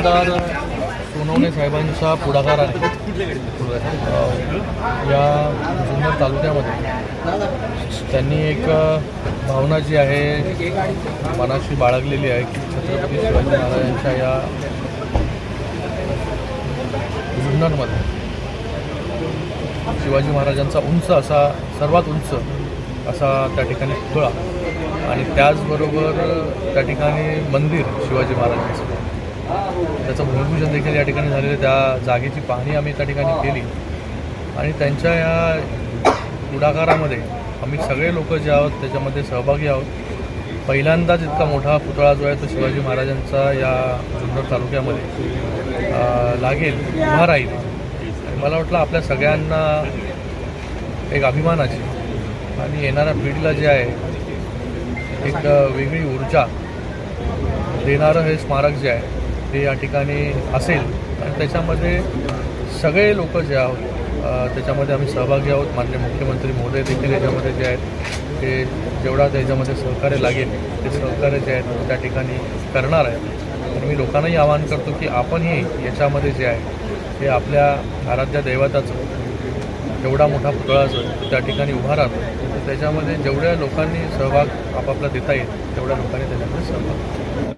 आमदार सोनवणे साहेबांच्या पुढाकाराने या जुन्नर तालुक्यामध्ये. त्यांनी एक भावना जी आहे मनाशी बाळगलेली आहे की छत्रपती शिवाजी महाराजांच्या या जुन्नरमध्ये शिवाजी महाराजांचा उंच असा सर्वात उंच असा त्या ठिकाणी पुतळा आणि त्याचबरोबर त्या ठिकाणी मंदिर शिवाजी महाराजांचं. त्याचं भूमिपूजन देखील या ठिकाणी झालेलं. त्या जागेची पाहणी आम्ही त्या ठिकाणी केली. आणि त्यांच्या या पुढाकारामध्ये आम्ही सगळे लोक जे आहोत त्याच्यामध्ये सहभागी आहोत. पहिल्यांदाच इतका मोठा पुतळा जो आहे तो शिवाजी महाराजांचा या जुन्नर तालुक्यामध्ये लागेल उभा राहील. मला वाटलं आपल्या सगळ्यांना एक अभिमानाची आणि येणाऱ्या पिढीला जे आहे एक वेगळी ऊर्जा देणारं हे स्मारक जे आहे ते या ठिकाणी असेल. आणि त्याच्यामध्ये सगळे लोक जे आहोत त्याच्यामध्ये आम्ही सहभागी आहोत. मान्य मुख्यमंत्री महोदय देखील याच्यामध्ये जे आहेत ते जेवढा त्याच्यामध्ये सहकार्य लागेल ते सहकार्य जे आहेत त्या ठिकाणी करणार आहे आणि मी लोकांनाही आवाहन करतो की आपणही याच्यामध्ये जे आहे ते आपल्या आराध्य दैवताचं एवढा मोठा पुतळा जो आहे त्या ठिकाणी उभा राहतो. तर त्याच्यामध्ये जेवढ्या लोकांनी सहभाग आपापला देता येईल तेवढ्या लोकांनी त्याच्यामध्ये सहभाग.